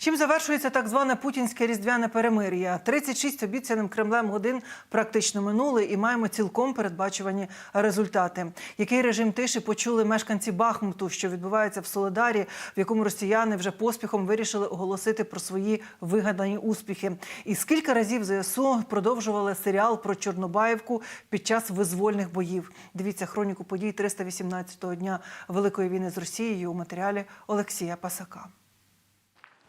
Чим завершується так зване путінське різдвяне перемир'я? 36 обіцяним Кремлем годин практично минули, і маємо цілком передбачувані результати. Який режим тиші почули мешканці Бахмуту, що відбувається в Солидарі, в якому росіяни вже поспіхом вирішили оголосити про свої вигадані успіхи. І скільки разів ЗСУ продовжували серіал про Чорнобаївку під час визвольних боїв? Дивіться хроніку подій 318-го дня Великої війни з Росією у матеріалі Олексія Пасака.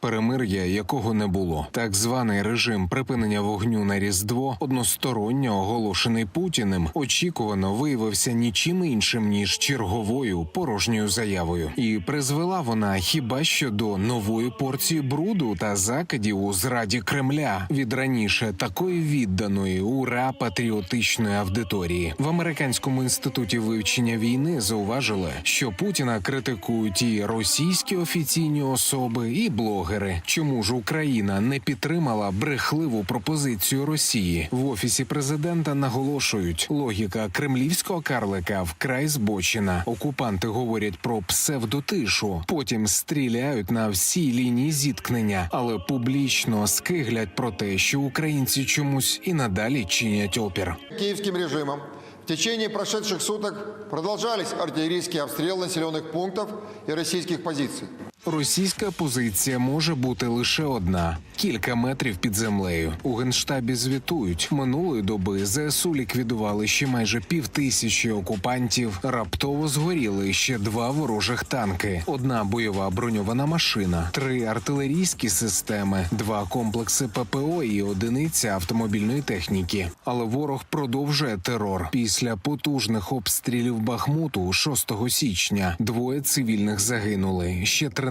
Перемир'я, якого не було, так званий режим припинення вогню на різдво, односторонньо оголошений Путіним, очікувано виявився нічим іншим ніж черговою порожньою заявою, і призвела вона хіба що до нової порції бруду та закидів у зраді Кремля від раніше такої відданої ура патріотичної аудиторії. В американському інституті вивчення війни зауважили, що Путіна критикують і російські офіційні особи, і блогери. Чому ж Україна не підтримала брехливу пропозицію Росії? В офісі президента наголошують, логіка кремлівського карлика вкрай збочена. Окупанти говорять про псевдотишу, потім стріляють на всій лінії зіткнення, але публічно скиглять про те, що українці чомусь і надалі чинять опір. Киевским режимом в течение прошедших суток продолжались артиллерийские обстрелы населенных пунктов и российских позиций. Російська позиція може бути лише одна кілька метрів під землею. У генштабі звітують минулої доби ЗСУ ліквідували ще майже півтисячі окупантів. Раптово згоріли ще два ворожих танки: одна бойова броньована машина, три артилерійські системи, два комплекси ППО і одиниця автомобільної техніки. Але ворог продовжує терор після потужних обстрілів Бахмуту 6 січня. Двоє цивільних загинули. Ще 13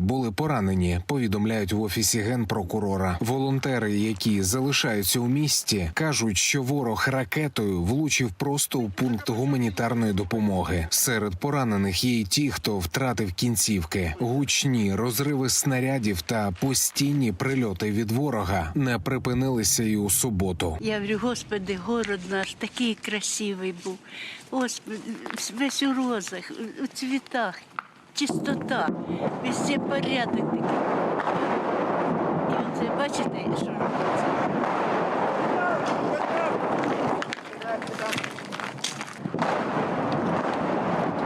були поранені. Повідомляють в офісі генпрокурора. Волонтери, які залишаються у місті, кажуть, що ворог ракетою влучив просто у пункт гуманітарної допомоги. Серед поранених є й ті, хто втратив кінцівки. Гучні розриви снарядів та постійні прильоти від ворога не припинилися і у суботу. Я говорю, господи, город наш такий красивий був. Господи, весь у розах, у цвітах, чистота, везде порядок такий. І оце бачите, що робиться?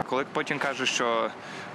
Коли потім кажуть, що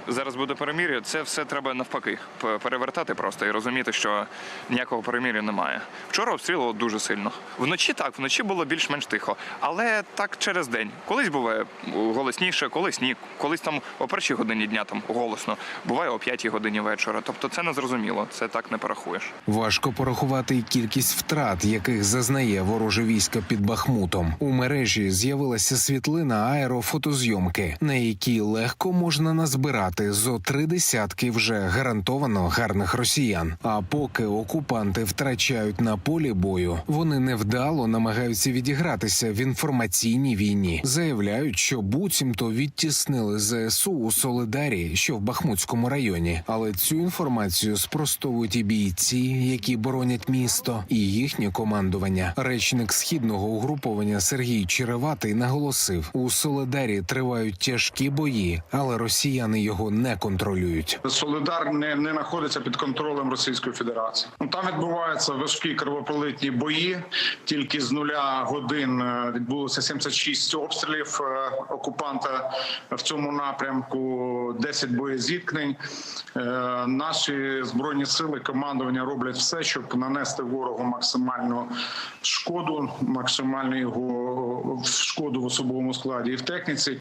зараз буде перемір'я, це все треба навпаки перевертати просто і розуміти, що ніякого перемір'я немає. Вчора обстрілило дуже сильно. Вночі так, вночі було більш-менш тихо, але так через день. Колись буває голосніше, колись ні. Колись там о першій годині дня там голосно, буває о п'ятій годині вечора. Тобто це не зрозуміло, це так не порахуєш. Важко порахувати й кількість втрат, яких зазнає вороже військо під Бахмутом. У мережі з'явилася світлина аерофотозйомки, на якій легко можна назбирати зо три десятки вже гарантовано гарних росіян. А поки окупанти втрачають на полі бою, вони невдало намагаються відігратися в інформаційній війні. Заявляють, що буцімто відтіснили ЗСУ у Солидарі, що в Бахмутському районі. Але цю інформацію спростовують і бійці, які боронять місто, і їхнє командування. Речник східного угруповання Сергій Череватий наголосив: у Солидарі тривають тяжкі бої, але росіяни його не контролюють. Солидар не, не знаходиться під контролем Російської Федерації. Ну там відбуваються важкі кровопролитні бої. Тільки з нуля годин е, відбулося 76 обстрілів е, окупанта в цьому напрямку, 10 боєзіткнень. Е, Наші збройні сили командування роблять все, щоб нанести ворогу максимальну шкоду, максимальну його шкоду в особовому складі і в техніці.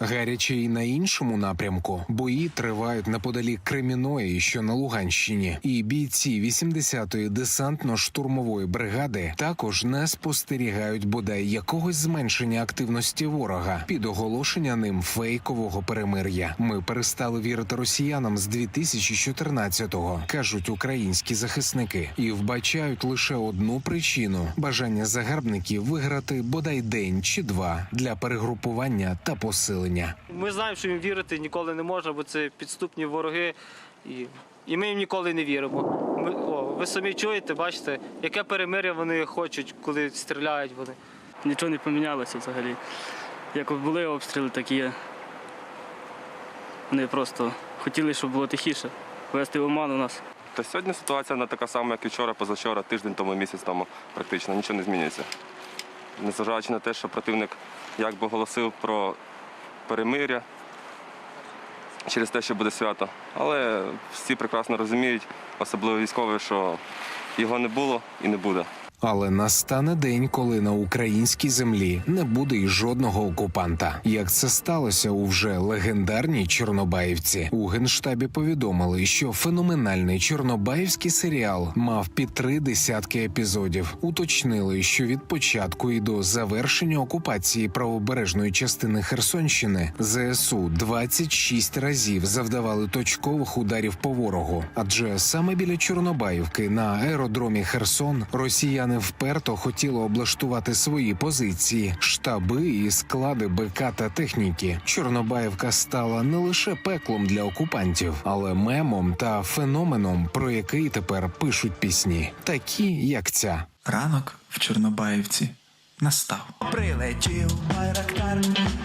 Гаряче і на іншому напрямку бої тривають неподалік Креміної, що на Луганщині, і бійці 80-ї десантно-штурмової бригади також не спостерігають бодай якогось зменшення активності ворога під оголошення ним фейкового перемир'я. Ми перестали вірити росіянам з 2014-го, кажуть українські захисники, і вбачають лише одну причину: бажання загарбників виграти бодай день чи два для перегрупування та посилення. Ми знаємо, що їм вірити ніколи не можна, бо це підступні вороги, і, і ми їм ніколи не віримо. Ми, о, ви самі чуєте, бачите, яке перемир'я вони хочуть, коли стріляють вони. Нічого не помінялося взагалі. Як були обстріли, так і є. Вони просто хотіли, щоб було тихіше, вести в оману нас. Та сьогодні ситуація вона така сама, як і вчора, позавчора, тиждень тому, місяць тому, практично нічого не змінюється. Незважаючи на те, що противник якби оголосив про перемиря через те, що буде свято. Але всі прекрасно розуміють, особливо військові, що його не було і не буде. Але настане день, коли на українській землі не буде й жодного окупанта. Як це сталося у вже легендарній Чорнобаївці? У генштабі повідомили, що феноменальний чорнобаївський серіал мав під три десятки епізодів. Уточнили, що від початку і до завершення окупації правобережної частини Херсонщини ЗСУ 26 разів завдавали точкових ударів по ворогу. Адже саме біля Чорнобаївки на аеродромі Херсон росіяни вперто хотіли облаштувати свої позиції, штаби і склади БК та техніки. Чорнобаївка стала не лише пеклом для окупантів, але мемом та феноменом, про який тепер пишуть пісні, такі як ця. Ранок в Чорнобаївці настав. Прилетів байрактар,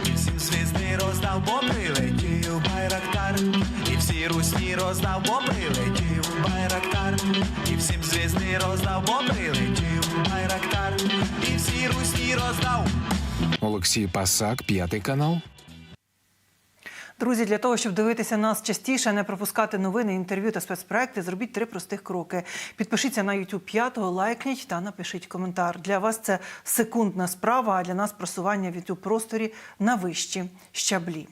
і всім звізди роздав, бо прилетів байрактар, і всі русні роздав, бо прилетів байрактар, і всім звізди роздав, бо прилетів всі роздав. Олексій Пасак, п'ятий канал. Друзі, для того, щоб дивитися нас частіше, не пропускати новини, інтерв'ю та спецпроекти, зробіть три простих кроки. Підпишіться на YouTube 5, лайкніть та напишіть коментар. Для вас це секундна справа, а для нас просування в YouTube просторі на вищі щаблі.